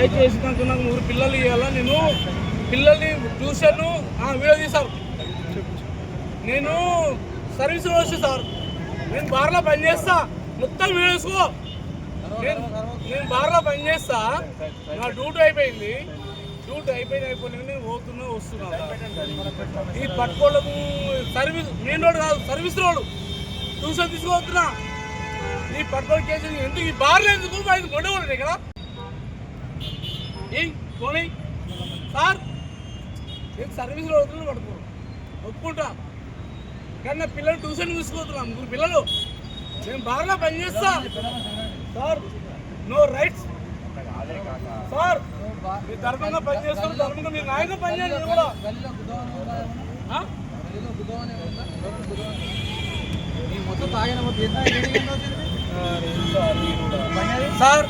దయచేసి నాకు నాకు మూడు పిల్లలు ఇవ్వాలా? నేను పిల్లల్ని ట్యూషన్ వీడియో తీశారు. నేను సర్వీస్ వచ్చి సార్. నేను బార్లో పని చేస్తా. మొత్తం వీడియో తీసుకో. నేను నేను బార్లో పని చేస్తా. నా డ్యూటీ అయిపోయింది. డ్యూటీ అయిపోయింది అయిపోయింది. నేను పోతున్నా వస్తున్నా. ఈ పట్టుకోళ్ళకు సర్వీస్ మెయిన్ రోడ్ కాదు సర్వీస్ రోడ్ ట్యూషన్ తీసుకుపోతున్నా. ఈ పట్టుకోడు కేసు ఎందుకు? ఈ బార్లు ఎందుకు? ఐదు గొడవలు ఇక్కడ పోనీ సార్ నేను సర్వీస్లో రోడ్ పట్టుకో ఒప్పుకుంటా. కానీ నా పిల్లలు ట్యూషన్ తీసుకుపోతున్నా ముగ్గురు పిల్లలు. నేను బాగా పని చేస్తా సార్ నో రైట్స్ సార్ మీ ధర్మంగా పనిచేస్తారు ధర్మంగా మీరు నాయన పనిచేయాలి కూడా. సార్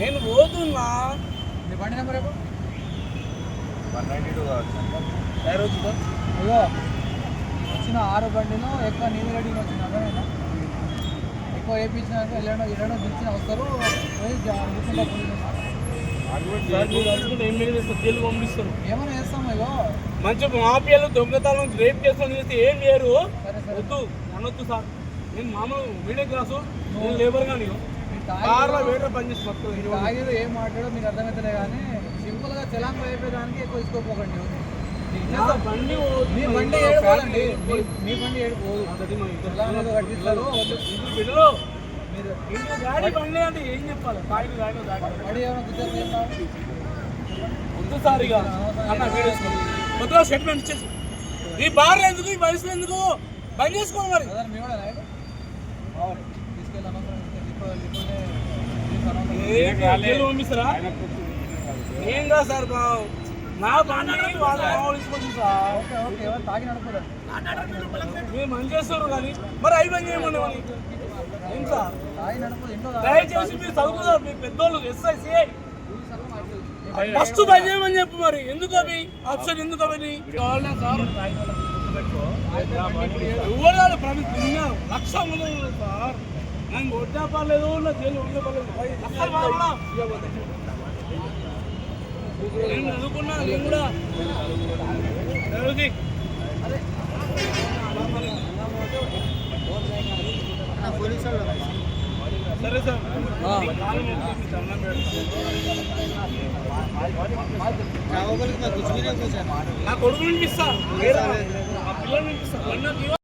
నేను పోతున్నా. బండి నెంబర్ ఎప్పుడు ఏ రోజు సార్? అయ్యో వచ్చిన ఆరు బండిలో ఎక్కువ నీళ్ళు రెడీ వచ్చిన ఎక్కువ వేయించినాక ఎల్లడో ఎల్లడో దించిన వస్తారు ఏమైనా చేస్తాం ఇగో. మంచి మాఫియాలు దొంగతనం రేప్ చేస్తాను చేస్తే ఏం చేయరు. సరే సరే. వద్దు అనొద్దు సార్. నేను మామూలు మీడియం క్లాసు నేను లేబర్గా నేను కార్లో మొత్తం తాగిరు ఏం మాట్లాడో మీకు అర్థమవుతలే కానీ సింపుల్గా తెలంగాణ అయిపోయేదానికి ఎక్కువ తీసుకోపోకండి. బండి మీ బండి ఏడుకోదండి మీ- బండి. ఏడుకోదు కట్టిస్తారు. బిడ్డలు. మీరు బండి అంటే ఏం చెప్పాలి? ఏమైనా గుర్తు అన్న కొద్దిగా స్టేట్మెంట్ ఇచ్చేసి. ఈ బార్ ఎందుకు? ఈ వయసులో ఎందుకు? బంద్ చేసుకోవాలి మరి. బ్రదర్ ఏం కాదు సార్ బా- నా బండి వాళ్ళు మామూలు సార్ మంచి చేస్తారు కానీ మరి అవి బంద్ చేయమని ఏం సార్ దయచేసి మీరు చదువుకున్నారు మీ పెద్దోళ్ళు ఎస్ఐ సిఐ ఫస్ట్ బంద్ చేయమని చెప్పు మరి ఎందుకు అవి ఆప్షన్ ఎందుకు అవి కావాలన్నా సార్ ఎవరు కాదు ప్రతి లక్ష సార్ కొట్టా పర్లేదు నా జైలు ఉండే పర్లేదు? నేను చదువుకున్నా నేను కూడా? సరే సార్. నా కొడుకు వినిపిస్తా నా పిల్లలు వినిపిస్తా